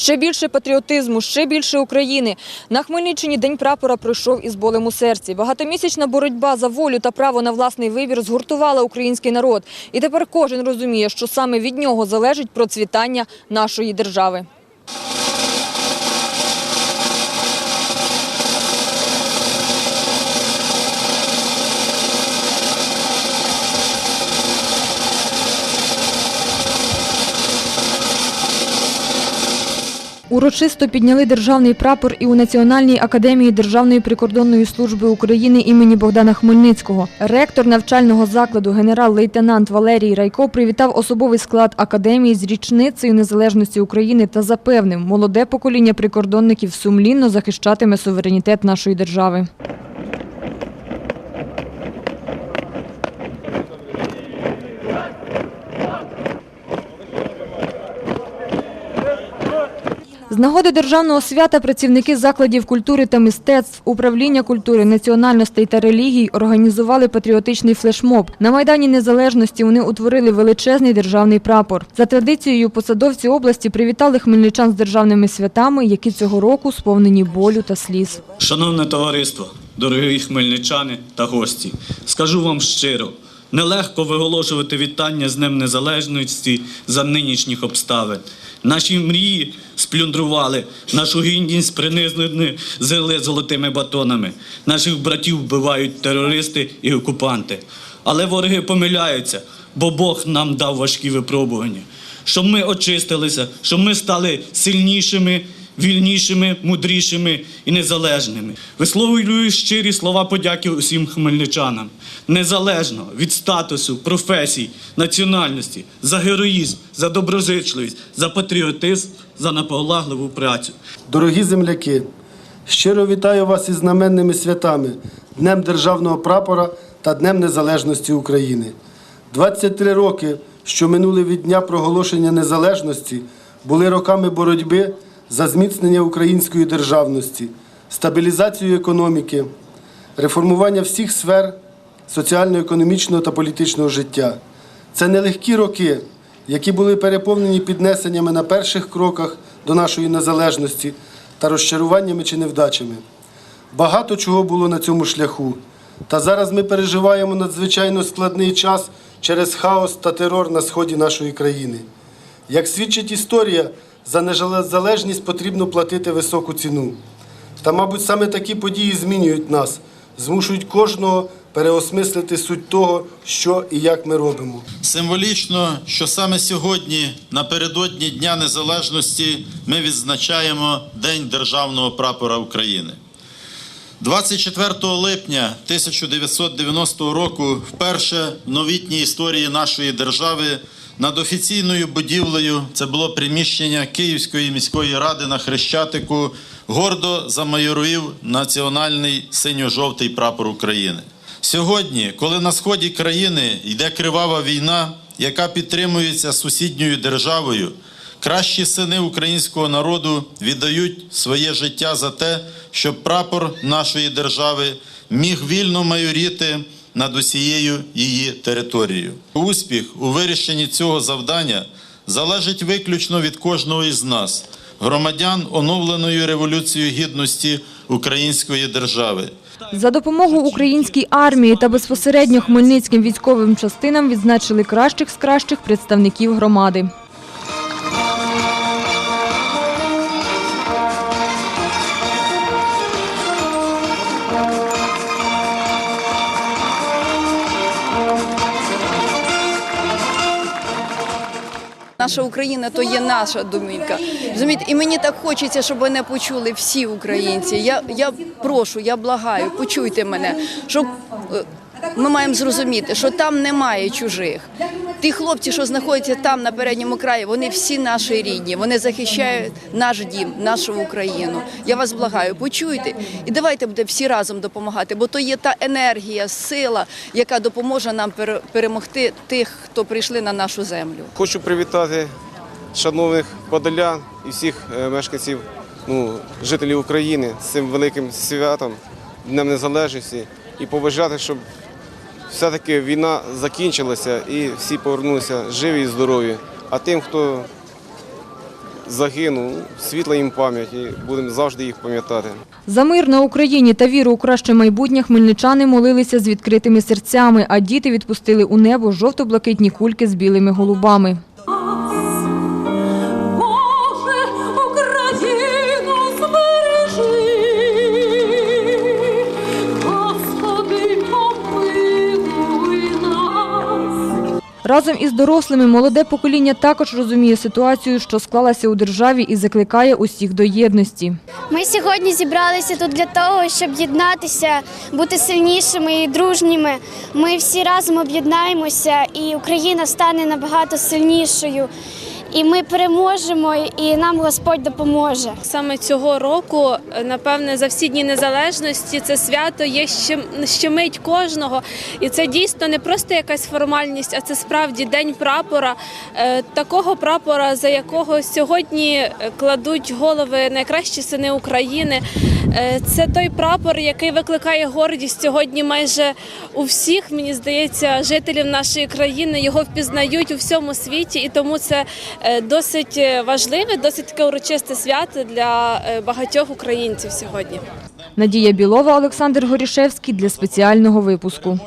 Ще більше патріотизму, ще більше України. На Хмельниччині День прапора пройшов із болем у серці. Багатомісячна боротьба за волю та право на власний вибір згуртувала український народ. І тепер кожен розуміє, що саме від нього залежить процвітання нашої держави. Урочисто підняли державний прапор і у Національній академії Державної прикордонної служби України імені Богдана Хмельницького. Ректор навчального закладу генерал-лейтенант Валерій Райко привітав особовий склад академії з річницею незалежності України та запевнив, молоде покоління прикордонників сумлінно захищатиме суверенітет нашої держави. З нагоди державного свята працівники закладів культури та мистецтв, управління культури, національностей та релігій організували патріотичний флешмоб. На Майдані Незалежності вони утворили величезний державний прапор. За традицією посадовці області привітали хмельничан з державними святами, які цього року сповнені болю та сліз. Шановне товариство, дорогі хмельничани та гості, скажу вам щиро, нелегко виголошувати вітання з Днем Незалежності за нинішніх обставин. Наші мрії сплюндрували, нашу гідність принизили зили золотими батонами. Наших братів вбивають терористи і окупанти. Але вороги помиляються, бо Бог нам дав важкі випробування. Щоб ми очистилися, щоб ми стали сильнішими, вільнішими, мудрішими і незалежними. Висловлюю щирі слова подяки усім хмельничанам, незалежно від статусу, професій, національності, за героїзм, за доброзичливість, за патріотизм, за наполегливу працю. Дорогі земляки, щиро вітаю вас із знаменними святами Днем Державного прапора та Днем Незалежності України. 23 роки, що минули від дня проголошення незалежності, були роками боротьби за зміцнення української державності, стабілізацію економіки, реформування всіх сфер соціально-економічного та політичного життя. Це нелегкі роки, які були переповнені піднесеннями на перших кроках до нашої незалежності та розчаруваннями чи невдачами. Багато чого було на цьому шляху. Та зараз ми переживаємо надзвичайно складний час через хаос та терор на сході нашої країни. Як свідчить історія, за незалежність потрібно платити високу ціну. Та, мабуть, саме такі події змінюють нас, змушують кожного переосмислити суть того, що і як ми робимо. Символічно, що саме сьогодні, напередодні Дня Незалежності, ми відзначаємо День Державного прапора України. 24 липня 1990 року, вперше в новітній історії нашої держави, над офіційною будівлею, це було приміщення Київської міської ради на Хрещатику, гордо замайоруїв національний синьо-жовтий прапор України. Сьогодні, коли на сході країни йде кривава війна, яка підтримується сусідньою державою, кращі сини українського народу віддають своє життя за те, щоб прапор нашої держави міг вільно майоріти над усією її територією. Успіх у вирішенні цього завдання залежить виключно від кожного із нас, громадян оновленої революцією гідності української держави. За допомогу українській армії та безпосередньо хмельницьким військовим частинам відзначили кращих з кращих представників громади. Наша Україна то є наша домівка. Розумієте? І мені так хочеться, щоб мене почули всі українці. Я, я прошу, я благаю, почуйте мене, щоб е, ми маємо зрозуміти, що там немає чужих. Ті хлопці, що знаходяться там на передньому краї, вони всі наші рідні. Вони захищають наш дім, нашу Україну. Я вас благаю, почуйте і давайте будемо всі разом допомагати, бо то є та енергія, сила, яка допоможе нам пере- перемогти тих, хто прийшли на нашу землю. Хочу привітати шановних подолян і всіх е, мешканців, ну, жителів України з цим великим святом, Днем Незалежності, і побажати, щоб все-таки війна закінчилася і всі повернулися живі і здорові. А тим, хто загинув. Світла їм пам'ять і будемо завжди їх пам'ятати. За мир на Україні та віру у краще майбутнє хмельничани молилися з відкритими серцями, а діти відпустили у небо жовто-блакитні кульки з білими голубами. Разом із дорослими молоде покоління також розуміє ситуацію, що склалася у державі і закликає усіх до єдності. Ми сьогодні зібралися тут для того, щоб єднатися, бути сильнішими і дружніми. Ми всі разом об'єднаємося, і Україна стане набагато сильнішою. І ми переможемо, і нам Господь допоможе. Саме цього року, е, напевне, за всі дні незалежності це свято є щемить кожного, і це дійсно не просто якась формальність, а це справді день прапора, е, такого прапора, за якого сьогодні е, кладуть голови найкращі сини України. Е, Це той прапор, який викликає гордість сьогодні майже у всіх, мені здається, жителів нашої країни. Його впізнають у всьому світі, і тому це е, досить е, важливе, досить таке урочисте свято для багатьох українців сьогодні. Надія Білова, Олександр Горішевський для спеціального випуску.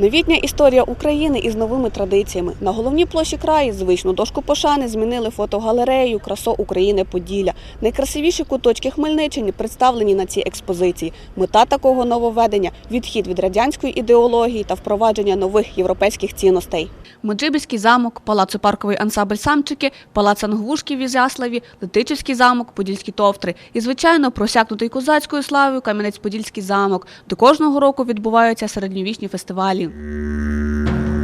Новітня історія України із новими традиціями. На головній площі краю звичну дошку пошани змінили фотогалерею Красо України Поділля. Найкрасивіші куточки Хмельниччини представлені на цій експозиції. Мета такого нововведення відхід від радянської ідеології та впровадження нових європейських цінностей. Меджибільський замок, палацо-парковий ансамбль Самчики, палац Ангвушків в Ізяславі, Летичівський замок, Подільські товтри і, звичайно, просякнутий козацькою славою Кам'янець-Подільський замок, де кожного року відбуваються середньовічні фестивалі. Brasil.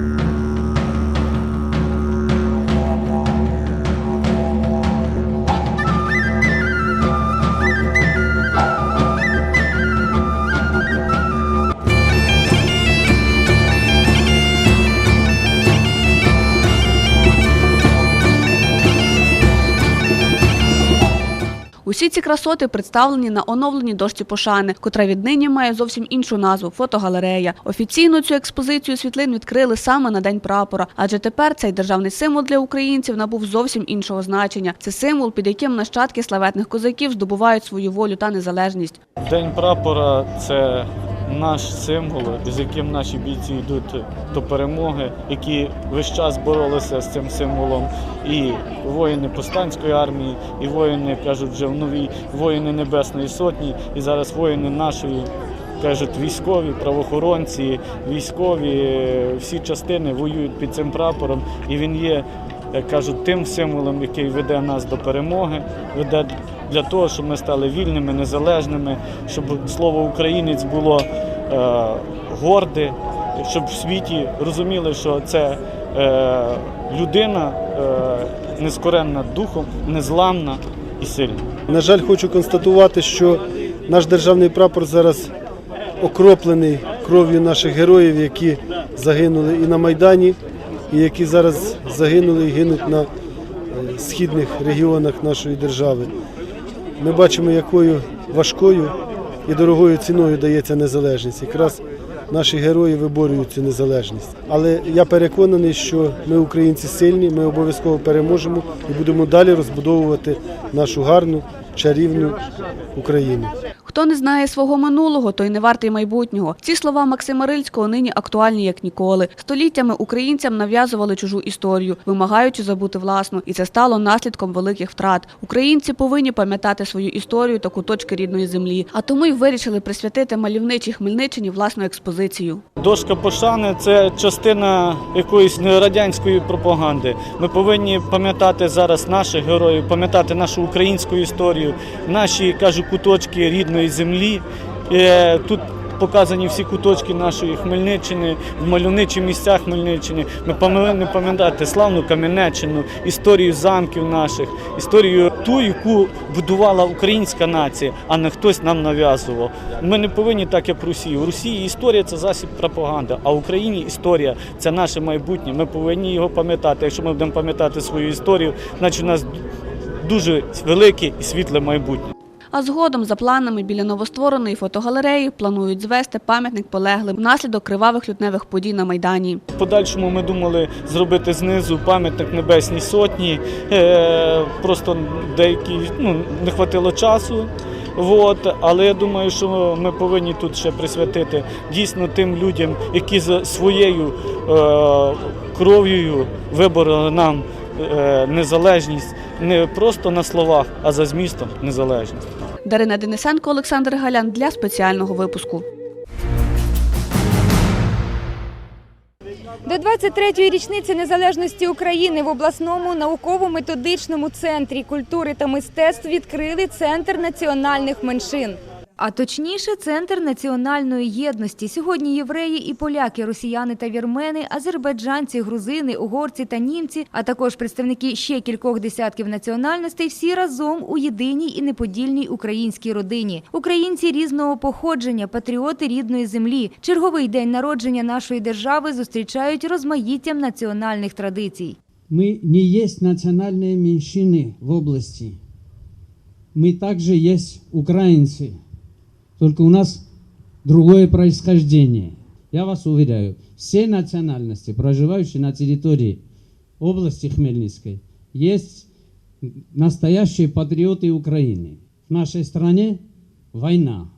Ці красоти представлені на оновленій дошці пошани, котра віднині має зовсім іншу назву фотогалерея. Офіційно цю експозицію світлин відкрили саме на день прапора, адже тепер цей державний символ для українців набув зовсім іншого значення. Це символ, під яким нащадки славетних козаків здобувають свою волю та незалежність. День прапора це наш символ, з яким наші бійці йдуть до перемоги, які весь час боролися з цим символом. І воїни повстанської армії, і воїни кажуть вже в новій воїни Небесної Сотні, і зараз воїни нашої. Кажуть, військові, правоохоронці, військові, е, всі частини воюють під цим прапором, і він є, як кажуть, тим символом, який веде нас до перемоги, веде для того, щоб ми стали вільними, незалежними, щоб слово українець було е, горде, щоб в світі розуміли, що це е, людина е, нескоренна духом, незламна і сильна. На жаль, хочу констатувати, що наш державний прапор зараз окроплений кров'ю наших героїв, які загинули і на Майдані, і які зараз загинули і гинуть на е, східних регіонах нашої держави. Ми бачимо, якою важкою і дорогою ціною дається незалежність. Якраз наші герої виборюють цю незалежність. Але я переконаний, що ми, українці, сильні, ми обов'язково переможемо і будемо далі розбудовувати нашу гарну, чарівну Україну. Хто не знає свого минулого, той не вартий майбутнього. Ці слова Максима Рильського нині актуальні як ніколи. Століттями українцям нав'язували чужу історію, вимагаючи забути власну, і це стало наслідком великих втрат. Українці повинні пам'ятати свою історію та куточки рідної землі, а тому й вирішили присвятити мальовничій Хмельниччині власну експозицію. Дошка пошани це частина якоїсь радянської пропаганди. Ми повинні пам'ятати зараз наших героїв, пам'ятати нашу українську історію, наші кажу, куточки рідної землі. Е, Тут показані всі куточки нашої Хмельниччини, в мальовничі місця Хмельниччини. Ми повинні пам'ятати славну Кам'янеччину, історію замків наших, історію ту, яку будувала українська нація, а не хтось нам нав'язував. Ми не повинні так, як в. В Росії історія це засіб пропаганди, а в Україні історія це наше майбутнє. Ми повинні його пам'ятати. Якщо ми будемо пам'ятати свою історію, значить у нас дуже велике і світле майбутнє. А згодом, за планами, біля новоствореної фотогалереї планують звести пам'ятник полеглим внаслідок кривавих лютневих подій на Майдані. Подальшому ми думали зробити знизу пам'ятник Небесній Сотні. Е, просто деякі ну, не хватило часу. От, але я думаю, що ми повинні тут ще присвятити дійсно тим людям, які за своєю е, кров'ю вибороли нам е, незалежність не просто на словах, а за змістом незалежність. Дарина Денисенко, Олександр Галян для спеціального випуску. До 23-ї річниці незалежності України в обласному науково-методичному центрі культури та мистецтв відкрили центр національних меншин. А точніше, центр національної єдності. Сьогодні євреї і поляки, росіяни та вірмени, азербайджанці, грузини, угорці та німці, а також представники ще кількох десятків національностей, всі разом у єдиній і неподільній українській родині. Українці різного походження, патріоти рідної землі. Черговий день народження нашої держави зустрічають розмаїттям національних традицій. Мы не есть национальные меньшины в области. Мы также есть украинцы. Только у нас другое происхождение. Я вас уверяю, все национальности, проживающие на территории области Хмельницкой, есть настоящие патриоты Украины. В нашей стране война.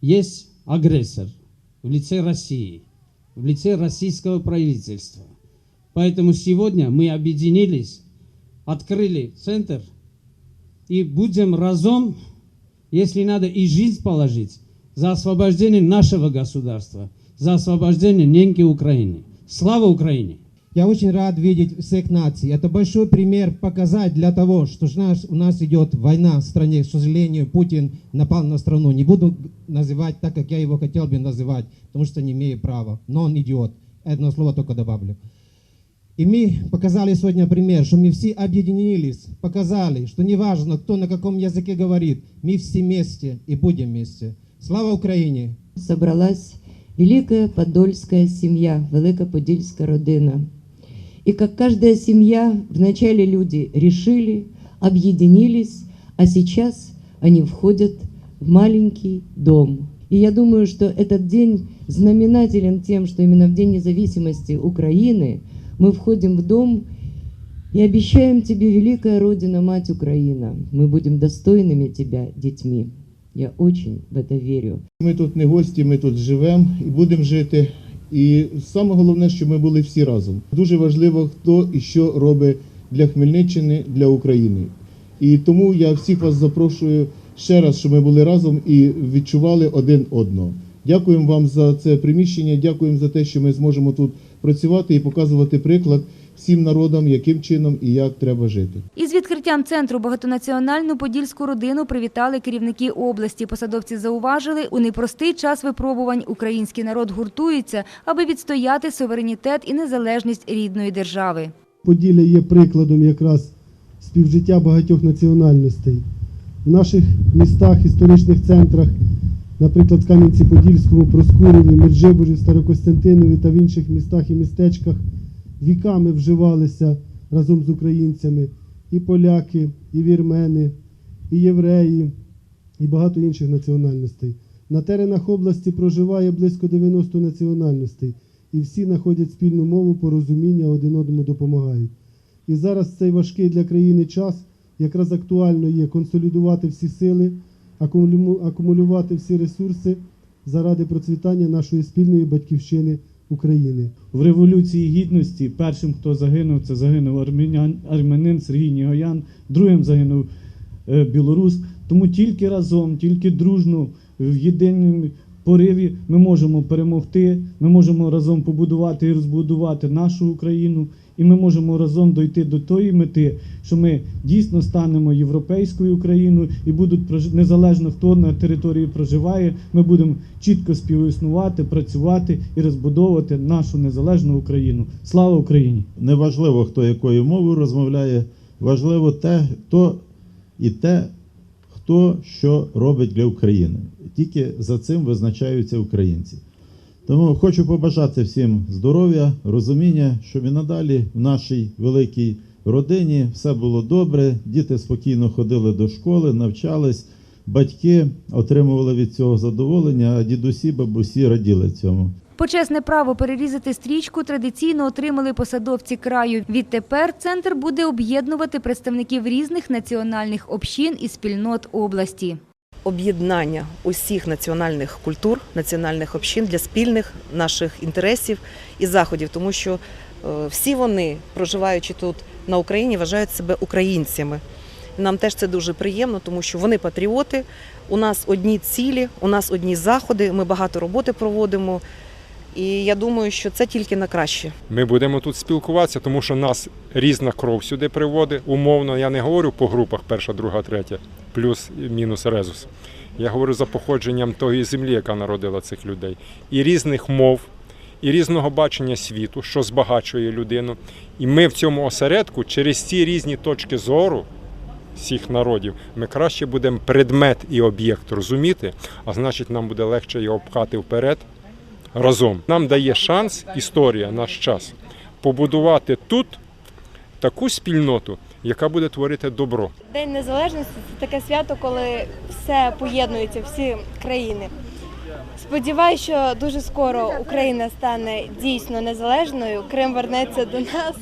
Есть агрессор в лице России, в лице российского правительства. Поэтому сегодня мы объединились, открыли центр и будем разом, если надо, и жизнь положить за освобождение нашего государства, за освобождение неньки Украины. Слава Украине! Я очень рад видеть всех наций. Это большой пример показать для того, что у нас идет война в стране. К сожалению, Путин напал на страну. Не буду называть так, как я его хотел бы называть, потому что не имею права. Но он идиот. Одно слово только добавлю. И мы показали сегодня пример, что мы все объединились, показали, что неважно, кто на каком языке говорит, мы все вместе и будем вместе. Слава Украине! собралась великая подольская семья, великоподільська родина. И как каждая семья, вначале люди решили, объединились, а сейчас они входят в маленький дом. И я думаю, что этот день знаменателен тем, что именно в День независимости Украины мы входим в дом и обещаем тебе, великая Родина, Мать Украина, мы будем достойными тебя детьми. Я очень в это верю. Ми тут не гості, ми тут живемо і будемо жити. І саме головне, що ми були всі разом. Дуже важливо, хто і що робить для Хмельниччини, для України. І тому я всіх вас запрошую ще раз, щоб ми були разом і відчували один одного. Дякуємо вам за це приміщення. Дякуємо за те, що ми зможемо тут працювати і показувати приклад всім народам, яким чином і як треба жити. Із відкриттям центру багатонаціональну подільську родину привітали керівники області. Посадовці зауважили, у непростий час випробувань український народ гуртується, аби відстояти суверенітет і незалежність рідної держави. Поділля є прикладом якраз співжиття багатьох національностей. В наших містах, історичних центрах, наприклад, в Кам'янці-Подільському, Проскуреві, Меджиборі, Старокостянтинові та в інших містах і містечках віками вживалися разом з українцями і поляки, і вірмени, і євреї, і багато інших національностей. На теренах області проживає близько 90 національностей, і всі знаходять спільну мову, порозуміння, один одному допомагають. І зараз цей важкий для країни час якраз актуально є консолідувати всі сили, акумулювати всі ресурси заради процвітання нашої спільної батьківщини України. В Революції Гідності першим, хто загинув, це загинув армянян, армянин Сергій Нігоян, другим загинув е, білорус. Тому тільки разом, тільки дружно, в єдиному пориві ми можемо перемогти, ми можемо разом побудувати і розбудувати нашу Україну, і ми можемо разом дойти до тої мети, що ми дійсно станемо європейською Україною і будуть незалежно хто на території проживає, ми будемо чітко співіснувати, працювати і розбудовувати нашу незалежну Україну. Слава Україні! Неважливо, хто якою мовою розмовляє, важливо те, хто і те, хто що робить для України. Тільки за цим визначаються українці. Тому хочу побажати всім здоров'я, розуміння, щоб і надалі в нашій великій родині все було добре, діти спокійно ходили до школи, навчались, батьки отримували від цього задоволення, а дідусі, бабусі раділи цьому. Почесне право перерізати стрічку традиційно отримали посадовці краю. Відтепер центр буде об'єднувати представників різних національних общин і спільнот області. Об'єднання усіх національних культур, національних общин для спільних наших інтересів і заходів, тому що е, всі вони, проживаючи тут на Україні, вважають себе українцями. Нам теж це дуже приємно, тому що вони патріоти. У нас одні цілі, у нас одні заходи. Ми багато роботи проводимо. І я думаю, що це тільки на краще. Ми будемо тут спілкуватися, тому що нас різна кров сюди приводить. Умовно, я не говорю по групах перша, друга, третя, плюс мінус резус. Я говорю за походженням тої землі, яка народила цих людей. І різних мов, і різного бачення світу, що збагачує людину. І ми в цьому осередку через ці різні точки зору всіх народів ми краще будемо предмет і об'єкт розуміти, а значить, нам буде легше його пхати вперед разом. Нам дає шанс історія, наш час побудувати тут таку спільноту, яка буде творити добро. День незалежності це таке свято, коли все поєднується, всі країни. Сподіваюся, що дуже скоро Україна стане дійсно незалежною, Крим вернеться до нас,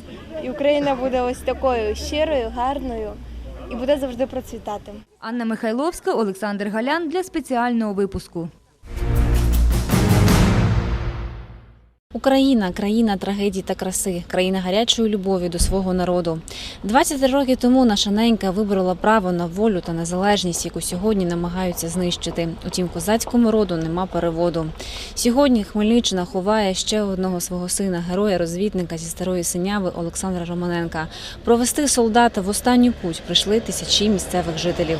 і Україна буде ось такою щирою, гарною і буде завжди процвітати. Анна Михайловська, Олександр Галян для спеціального випуску. Україна країна трагедій та краси, країна гарячої любові до свого народу. 23 роки тому наша ненька виборола право на волю та незалежність, яку сьогодні намагаються знищити. Утім, козацькому роду нема переводу. Сьогодні Хмельниччина ховає ще одного свого сина, героя-розвідника зі старої синяви Олександра Романенка. Провести солдата в останню путь прийшли тисячі місцевих жителів.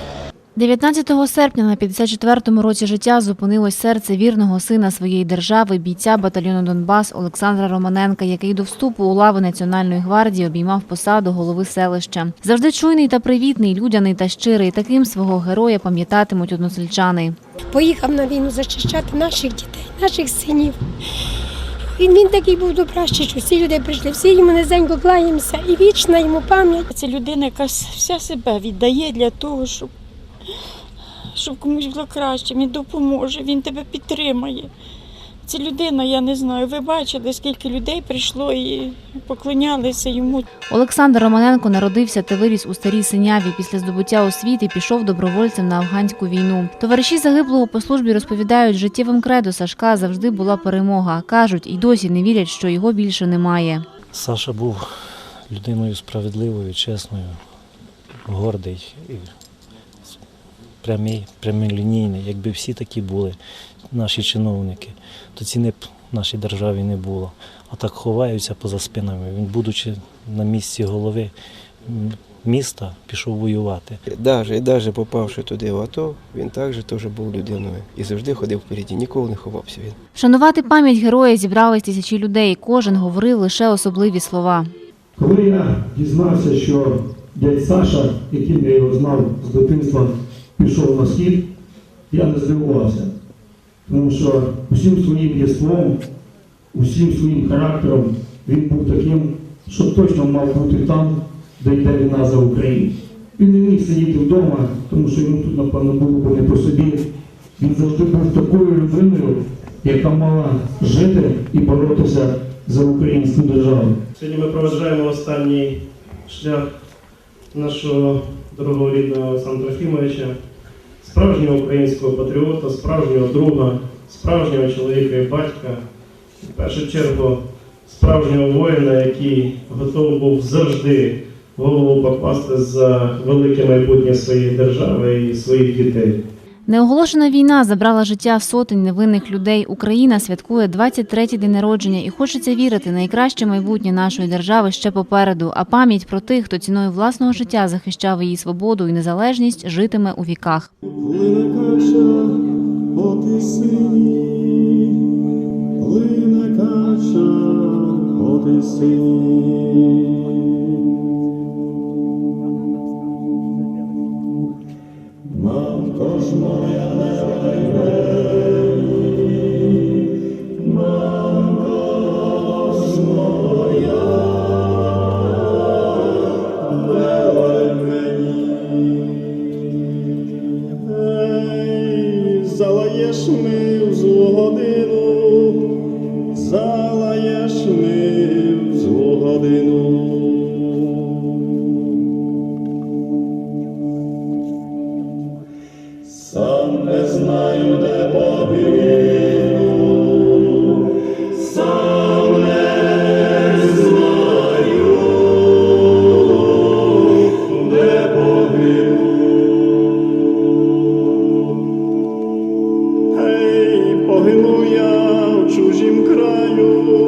19 серпня на 54-му році життя зупинилось серце вірного сина своєї держави, бійця батальйону Донбас Олександра Романенка, який до вступу у лави Національної гвардії обіймав посаду голови селища. Завжди чуйний та привітний, людяний та щирий. Таким свого героя пам'ятатимуть односельчани. Поїхав на війну захищати наших дітей, наших синів. Він, він такий був добращий, що всі люди прийшли, всі йому низенько кланяємося і вічна йому пам'ять. Це людина, яка вся себе віддає для того, щоб, щоб комусь було краще, він допоможе, він тебе підтримає. Це людина, я не знаю. Ви бачили, скільки людей прийшло і поклонялися йому. Олександр Романенко народився та виріс у старій синяві. Після здобуття освіти пішов добровольцем на афганську війну. Товариші загиблого по службі розповідають, життєвим кредо Сашка завжди була перемога. кажуть, і досі не вірять, що його більше немає. Саша був людиною справедливою, чесною, гордий, і прямий, прямолінійний. Якби всі такі були наші чиновники, то ціни б нашій державі не було. А так ховаються поза спинами. Він, будучи на місці голови міста, пішов воювати. Даже, і даже попавши туди в АТО, він також теж був людиною і завжди ходив впереді, ніколи не ховався він. Вшанувати пам'ять героя зібрались тисячі людей. Кожен говорив лише особливі слова. Коли я дізнався, що дядь Саша, яким я його знав з дитинства, пішов на схід, я не здивувався. Тому що усім своїм єством, усім своїм характером він був таким, що точно мав бути там, де йде війна за Україну. Він не міг сидіти вдома, тому що йому тут, напевно, було б не по собі. Він завжди був такою людиною, яка мала жити і боротися за українську державу. Сьогодні ми проведжаємо останній шлях нашого дорогого рідного Олександра Трофімовича, справжнього українського патріота, справжнього друга, справжнього чоловіка і батька, в першу чергу справжнього воїна, який готовий був завжди голову покласти за велике майбутнє своєї держави і своїх дітей. Неоголошена війна забрала життя сотень невинних людей. Україна святкує 23-й день народження і хочеться вірити, найкраще майбутнє нашої держави ще попереду. А пам'ять про тих, хто ціною власного життя захищав її свободу і незалежність, житиме у віках. Плине кача по Аллилуйя в чужім краю.